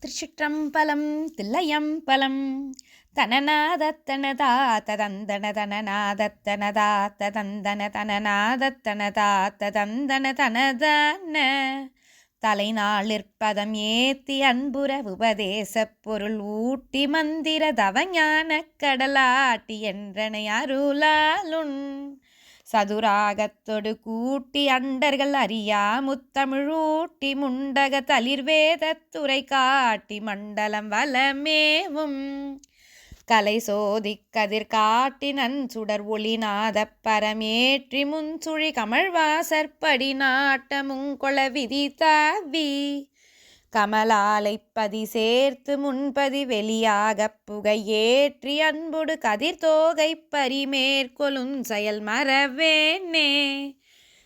திருச்சிற்றம்பலம் தில்லையம்பலம் தனநாதத்தனதா ததந்தன தனநாதத்தனதா ததந்தன தனநாதத்தனதா ததந்தன தனதன தலைநாளிற்பதம் ஏத்தி அன்புற உபதேசப் பொருள் ஊட்டி மந்திர தவஞான கடலாட்டி என்றனை அருளாலுன் சதுராகத்தொடு கூட்டி அண்டர்கள் அறியா முத்தமிழூட்டி முண்டக தளிர்வேதத்துறை காட்டி மண்டலம் வலமேவும். கலை சோதி கதிர் காட்டினன் நன்சுடர் ஒளிநாத பரமேற்றி முன்சுழி கமழ்வாசற்படி நாட்டமுங்கொள விதி தாவி. கமலாலை பதி சேர்த்து முன்பதி வெளியாகப் புகையேற்றி அன்புடு கதிர் தோகைப் பரிமேற்கொளும் செயல் மறவேனே.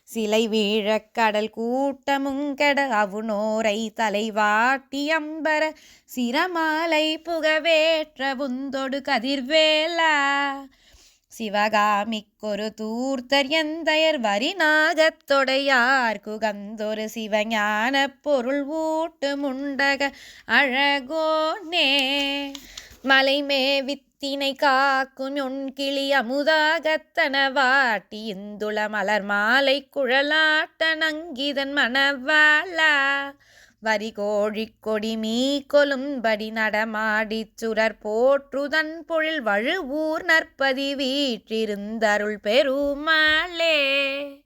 சிலை வீழக் கடல் கூட்டமுங்கட அவுணோரை தலைவாட்டி அம்பர சிரமாலை புகவேற்ற உந்தொடு கதிர்வேலா. சிவகாமிக்கொரு தூர்த்தர் எந்தையர் வரிநாகத்தொடையார் குகந்தொரு சிவஞான பொருள் ஊட்டு முண்டக அழகோனே மலைமே வித்தினை காக்கும் ஒன்கிளி அமுதாகத்தனவாட்டி இந்துள மலர் மாலை குழலாட்ட நங்கிதன் மணவாளா. வரி கோழிக் கொடி மீ கொலும்படி நடமாடிச் சுரர் போற்றுதன் பொழில் வழுவூர் நற்பதி வீற்றிருந்தருள் பெருமாளே.